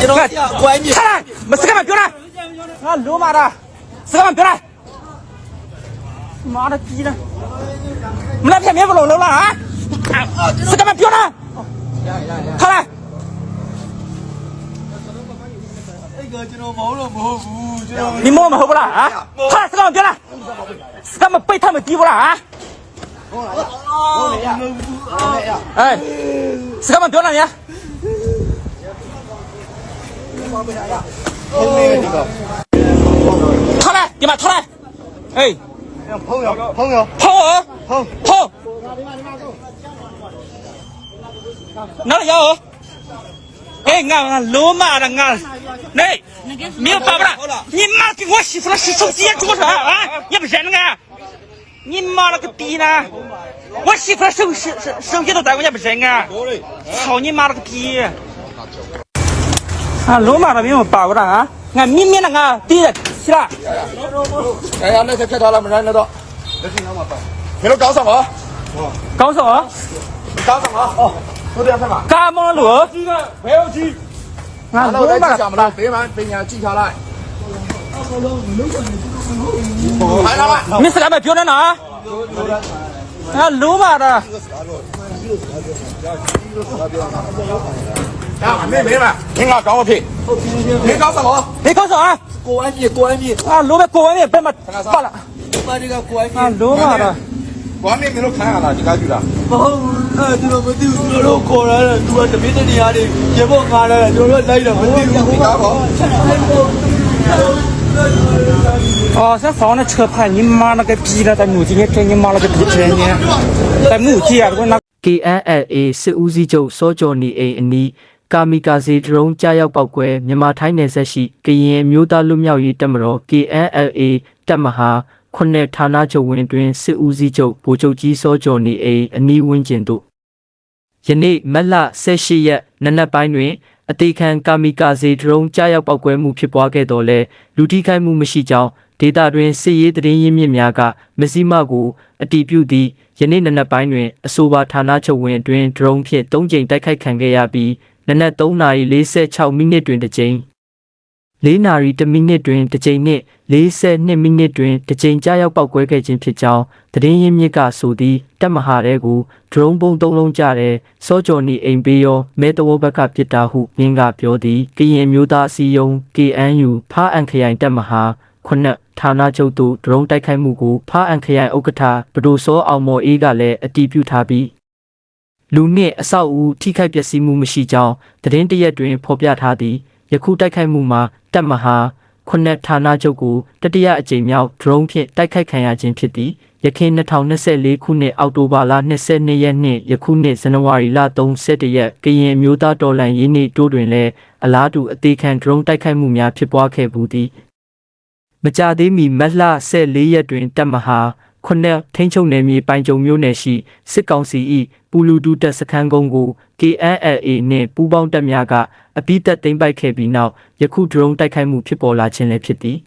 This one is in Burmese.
ကျွန်တော်ကိုအိမ်ကြီးမစကမပြောလားငါလိုမာတာစကမပြောလားမာတာကြီးလားမလားပြမင်းဘလုံးလုံးလားဟာစကမပြောလားခလာကျွန်တော်မဟုတ်လို့မဟုတ်ဘူးကျွန်တော်ဒီမောမဟုတ်ဘူးလားဟာခလာစကမပြောလားစကမပိတ်ထားမကြည့်ဘူးလားဟာဟုတ်လားဟုတ်လားရဟုတ်လားရအဲစကမပြောလားညာ thoát ra đi mà thoát ra ê không hiểu không hiểu không hả không không nó là do hả ê ngà lúa mà là ngà này miêu bà bà nhìn mà cái quá xịt nó xịt xong xịt chúng ta à nhập rèn ngà nhìn mà là cái pì nè quá xịt nó xong xịt xong xịt tao tại quá nhập rèn ngà sao nhìn mà là cái pì 啊，老妈那边我报过了啊，俺明明那个第一起了，哎呀，那才开到了，没人那到。你都搞什么？搞什么？你搞什么？哦，都这样干嘛？干么路？这个不要记，俺那我再老妈记下嘛了，别完别人记下来。来来来，你是干嘛标准呢？啊，老妈的， 啊，没没完，你俺搞个屁？你搞什么？你搞啥？ ကွိုင်းမြေကွိုင်းမြေ 啊，老板过完年别嘛罢了。 ဘာတွေကကွိုင်းမြေ 啊，老妈的，我还没没有看下了，你干去了？ မဟုတ်ဘူးအဲ့ကျွန်တော်မသိဘူးကျွန်တော်တို့ခေါ်လာတယ်သူကတပည့်တနေရာတွေရေဖို့ငါလာတယ်ကျွန်တော်တို့လိုက်တော့မသိဘူး 你搞不？哦，这放那车牌，你妈那个逼了，在母鸡面跟你妈那个逼真呢，在母鸡啊，我那 KNLA စစ်ဦးစီးချုပ်စောကျော်နေအိမ်အနီး ကာမီကာဇီဒရုန်းကြားရောက်ပောက်ကွဲမြန်မာထိုင်းနယ်ဆက်ရှိကရင်အမျိုးသားလူမျိုးရေးတပ်မတော် KNLA တပ်မဟာခုနှစ်ဌာနချုပ်ဝင်တွင်စစ်ဦးစီးချုပ်ဗိုလ်ချုပ်ကြီးစောကျော်နေအိမ်အနီးဝန်းကျင်သို့ယနေ့မတ်လ18ရက်နနက်ပိုင်းတွင်အသေးခံကာမီကာဇီဒရုန်းကြားရောက်ပောက်ကွဲမှုဖြစ်ပွားခဲ့တော်လဲလူထိခိုက်မှုမရှိကြောင်းဒေတာတွင်စစ်ရေးတရင်ရင်းမြစ်များကမစည်းမကိုအတီးပြုသည့်ယနေ့နနက်ပိုင်းတွင်အဆိုပါဌာနချုပ်ဝင်အတွင်ဒရုန်းဖြင့်၃ကြိမ်တိုက်ခိုက်ခံခဲ့ရပြီး နနက်3:46မိနစ်တွင်တစ်ကြိမ်၄နာရီ1မိနစ်တွင်တစ်ကြိမ်နှင့်42မိနစ်တွင်တစ်ကြိမ်ကြားရောက်ပောက်ကွဲခဲ့ခြင်းဖြစ်ကြောင်းသတင်းရင်းမြစ်ကဆိုသည်တပ်မဟာရဲကိုဒရုန်းပုံသုံးလုံးကြတဲ့စောကျော်နီအိမ်ပေးရောမဲတဝဘက်ကပြစ်တာဟုမြင်းကပြောသည်ကရင်အမျိုးသားအစည်းအရုံး KNU ဖားအန်ခရိုင်တပ်မဟာခုနှစ်ဌာနချုပ်သို့ဒရုန်းတိုက်ခိုက်မှုကိုဖားအန်ခရိုင်ဥက္ကဋ္ဌဘဒိုစောအောင်မော်အေးကလည်းအတည်ပြုထားပြီး လူနှင့်အဆောက်အဦထိခိုက်ပျက်စီးမှုမရှိကြောင်းသတင်းတရက်တွင် ဖော်ပြထားသည်ယခုတိုက်ခိုက်မှုမှာတပ်မဟာခုနှစ်ဌာနချုပ်ကိုတတိယအကြိမ်မြောက်ဒရုန်းဖြင့်တိုက်ခိုက်ခံရခြင်းဖြစ်သည်ယခင်2024ခုနှစ်အောက်တိုဘာလ22ရက်နှင့်ယခုနှစ်ဇန်နဝါရီလ31ရက်ကရင်အမျိုးသားတော်လှန်ရေးနေ့တိုးတွင်လည်းအလားတူအသေးခံဒရုန်းတိုက်ခိုက်မှုများဖြစ်ပွားခဲ့ပူသည်မကြသေးမီမတ်လ14ရက်တွင်တပ်မဟာ ခုနှစ်ထိန်းချုပ်နယ်မြေပိုင်ကြုံမြို့နယ်ရှိစစ်ကောင်စီ၏ပူလူတူတပ်စခန်းကုန်းကို KNLA နှင့်ပူးပေါင်းတပ်များကအပိသက်သိမ်းပိုက်ခဲ့ပြီးနောက်ယခုဒရုန်းတိုက်ခိုက်မှုဖြစ်ပေါ်လာခြင်းလည်းဖြစ်သည်